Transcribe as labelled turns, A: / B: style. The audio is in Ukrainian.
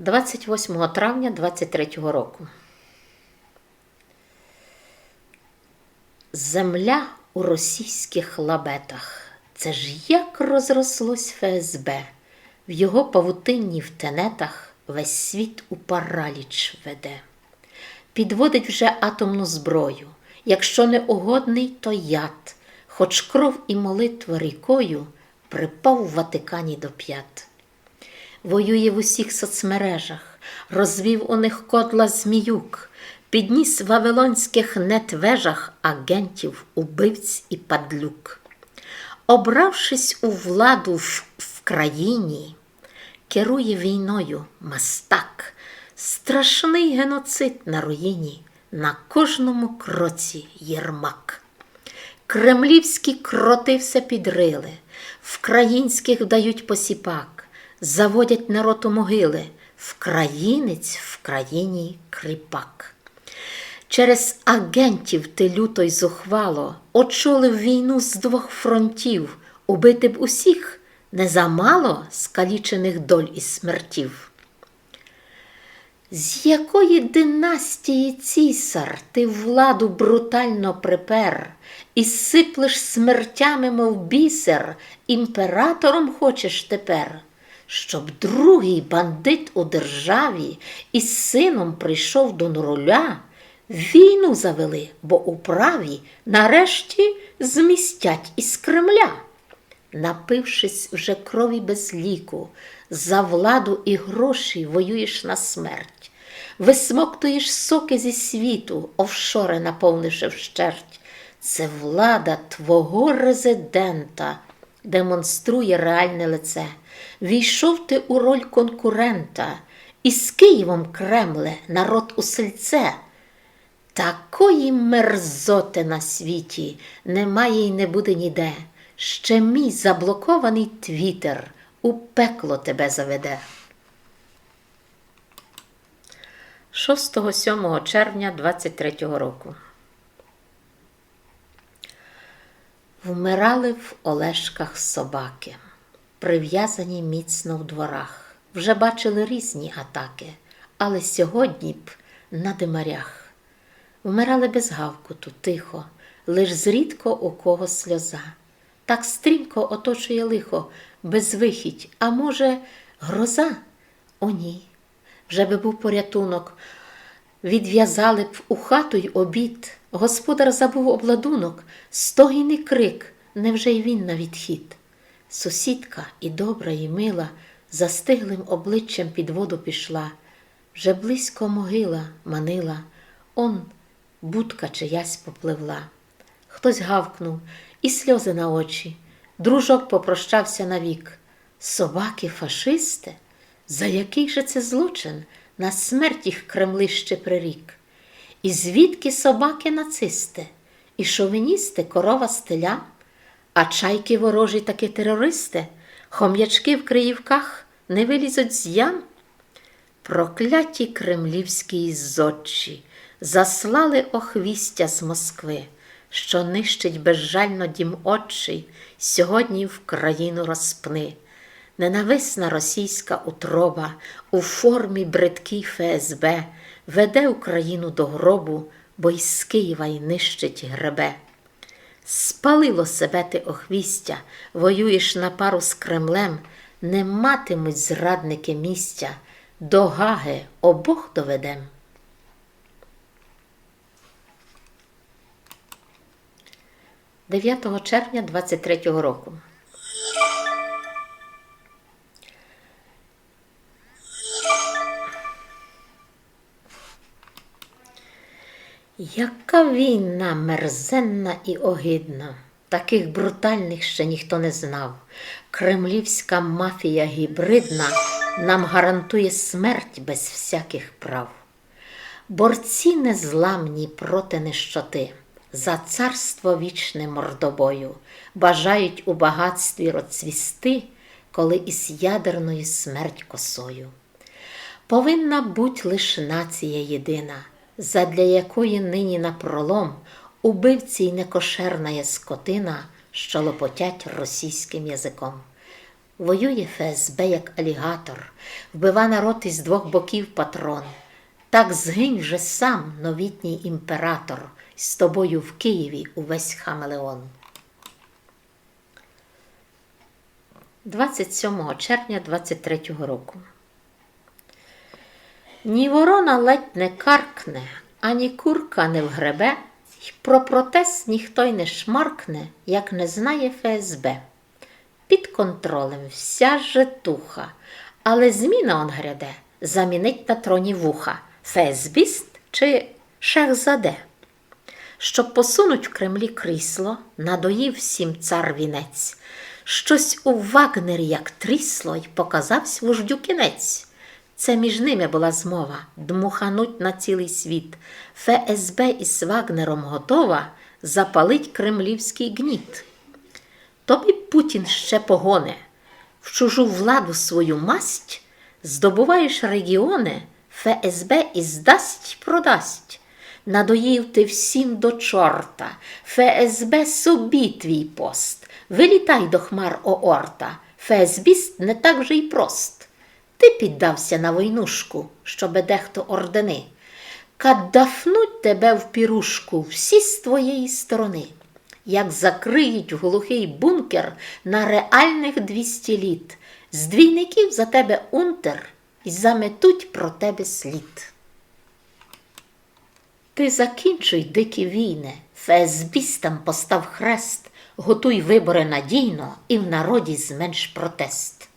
A: 28 травня 23 року. Земля у російських лабетах. Це ж як розрослось ФСБ. В його павутинні в тенетах весь світ у параліч веде. Підводить вже атомну зброю. Якщо не угодний, то яд, хоч кров і молитва рікою припав в Ватикані до п'ят. Воює в усіх соцмережах, розвів у них кодла зміюк, підніс в вавилонських нетвежах агентів, убивць і падлюк. Обравшись у владу в, країні, керує війною мастак, страшний геноцид на руїні, на кожному кроці єрмак. Кремлівські кроти все підрили, вкраїнських вдають посіпак, заводять народ у могили, вкраїнець в країні кріпак. Через агентів ти люто й зухвало очолив війну з двох фронтів, убити б усіх не замало скалічених доль і смертів. З якої династії цісар ти владу брутально припер і сиплеш смертями, мов бісер, імператором хочеш тепер, щоб другий бандит у державі із сином прийшов до руля, війну завели, бо у праві нарешті змістять із Кремля. Напившись вже крові без ліку, за владу і гроші воюєш на смерть, висмоктуєш соки зі світу, офшори наповнивши вщерть. Це влада твого резидента демонструє реальне лице. Війшов ти у роль конкурента, і з Києвом Кремле народ у сельце. Такої мерзоти на світі немає й не буде ніде. Ще мій заблокований твітер у пекло тебе заведе. 6-7 червня 23 року. Вмирали в Олешках собаки, прив'язані міцно в дворах. Вже бачили різні атаки, але сьогодні б на димарях. Вмирали без гавкуту, тихо, лиш зрідко у кого сльоза. Так стрімко оточує лихо, безвихідь, а може, гроза? О, ні. Вже би був порятунок. Відв'язали б у хату й обід. Господар забув обладунок, стогійний крик, невже й він на відхід. Сусідка і добра, і мила, застиглим обличчям під воду пішла. Вже близько могила манила, он будка чиясь попливла. Хтось гавкнув, і сльози на очі. Дружок попрощався навік. Собаки фашисти? За який же це злочин на смерть їх кремлище прирік? І звідки собаки нацисти, і шовіністи корова стеля, а чайки ворожі таки терористи, хом'ячки в Криївках не вилізуть з ям? Прокляті кремлівські зодчі заслали охвістя з Москви, що нищить безжально дім отчий, сьогодні в країну розпни. Ненависна російська утроба у формі бридкий ФСБ веде Україну до гробу, бо із Києва й нищить гребе. Спалило себе ти охвістя, воюєш на пару з Кремлем, не матимуть зрадники місця, до Гаги обох доведем. Дев'ятого червня 23-го року. Яка війна мерзенна і огидна, таких брутальних ще ніхто не знав. Кремлівська мафія гібридна нам гарантує смерть без всяких прав. Борці незламні проти нещоти, за царство вічне мордобою, бажають у багатстві роцвісти, коли із ядерною смерть косою. Повинна буть лиш нація єдина, задля якої нині напролом убивці й некошерна є скотина, що лопотять російським язиком. Воює ФСБ як алігатор, вбива народ із двох боків патрон. Так згинь же сам новітній імператор, з тобою в Києві увесь хамелеон. 27 червня 23 року. Ні ворона ледь не каркне, ані курка не вгребе, й про протест ніхто й не шмаркне, як не знає ФСБ. Під контролем вся житуха, але зміна он гряде, замінить на троні вуха ФСБіст чи шехзаде. Щоб посунуть в Кремлі крісло, надоїв всім цар вінець. Щось у Вагнері як трісло, й показавсь вождю кінець. Це між ними була змова дмухануть на цілий світ. ФСБ із Вагнером готова запалить кремлівський гніт. Тобі Путін ще погоне, в чужу владу свою масть, здобуваєш регіони, ФСБ і здасть продасть. Надоїв ти всім до чорта, ФСБ собі твій пост. Вилітай до хмар оорта, ФСБіст не так вже й прост. Ти піддався на войнушку, щоби дехто ордени. Кадафнуть тебе в пірушку всі з твоєї сторони, як закриють глухий бункер на реальних 200 літ. З двійників за тебе унтер і заметуть про тебе слід. Ти закінчуй дикі війни, ФСБістам постав хрест, готуй вибори надійно і в народі зменш протест.